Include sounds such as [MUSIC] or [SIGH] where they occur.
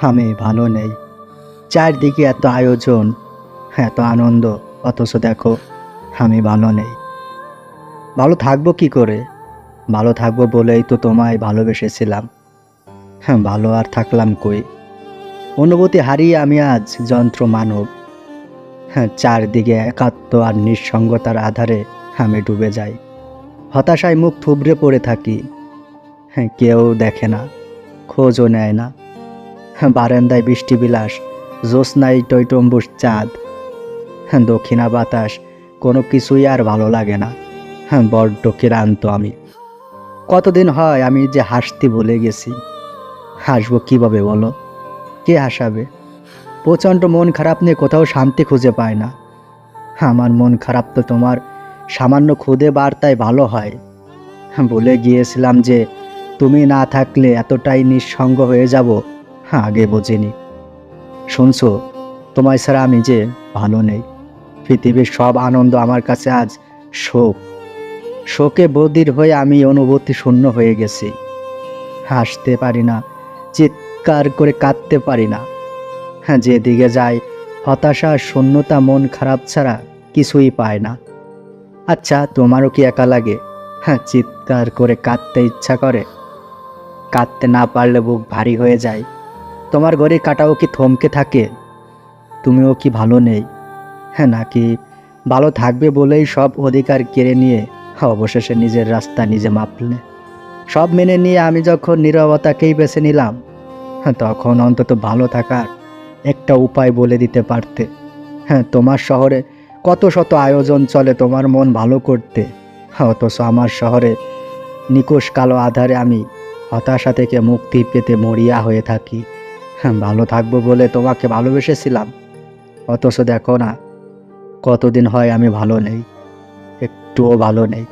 আমি ভালো নেই। চারদিকে এত আয়োজন, এত আনন্দ, অথচ দেখো, আমি ভালো নেই। ভালো থাকব কি করে? ভালো থাকব বলেই তো তোমায় ভালোবেসেছিলাম। হ্যাঁ ভালো আর থাকলাম কই? অনুভূতি হারিয়ে আমি আজ যন্ত্র মানব। হ্যাঁ চারদিকে একাত্ম আর নিঃসঙ্গতার আধারে আমি ডুবে যাই। হতাশায় মুখ থুবড়ে পড়ে থাকি। হ্যাঁ কেউ দেখে না, খোঁজও নেয় না। [LAUGHS] বারান্দায় বৃষ্টি বিলাস জ্যোৎস্নায় টৈটম্বুস চাঁদ। [LAUGHS] দক্ষিণা বাতাস, কোনো কিছুই আর ভালো লাগে না। [LAUGHS] বড্ড ক্লান্ত আমি। কতদিন হয় আমি যে হাসতে ভুলে গেছি। হাসবো কীভাবে বলো? কে হাসাবে? প্রচণ্ড মন খারাপ নিয়ে কোথাও শান্তি খুঁজে পায় না। আমার মন খারাপ তো তোমার সামান্য খুদে বার্তায় ভালো হয়। বলে গিয়েছিলাম যে তুমি না থাকলে এতটাই নিঃসঙ্গ হয়ে যাব। আগে বুঝিনি। শুনছো, তোমায় ছাড়া আমি যে ভালো নেই। পৃথিবীর সব আনন্দ আমার কাছে আজ শোক। শোকে বদির হয়ে আমি অনুভূতি শূন্য হয়ে গেছি। হাসতে পারি না, চিৎকার করে কাঁদতে পারি না। হ্যাঁ যেদিকে যায় হতাশা, শূন্যতা, মন খারাপ ছাড়া কিছুই পায় না। আচ্ছা তোমারও কি একা লাগে? হ্যাঁ চিৎকার করে কাঁদতে ইচ্ছা করে। কাঁদতে না পারলে বুক ভারী হয়ে যায়। তোমার ঘরে কাটাও কি থমকে থাকে? তুমিও কি ভালো নেই? হ্যাঁ নাকি ভালো থাকবে বলেই সব অধিকার কেড়ে নিয়ে অবশেষে নিজের রাস্তা নিজে মাপলে? সব মেনে নিয়ে আমি যখন নীরবতাকেই বেছে নিলাম হ্যাঁ তখন অন্তত ভালো থাকার একটা উপায় বলে দিতে পারতে। হ্যাঁ তোমার শহরে কত শত আয়োজন চলে তোমার মন ভালো করতে। হ্যাঁ, অথচ আমার শহরে নিকোষ কালো আধারে আমি হতাশা থেকে মুক্তি পেতে মরিয়া হয়ে থাকি। ভালো থাকব বলে তোমাকে ভালোবেসেছিলাম। অথচ দেখো না, কতদিন হয় আমি ভালো নেই, একটুও ভালো নেই।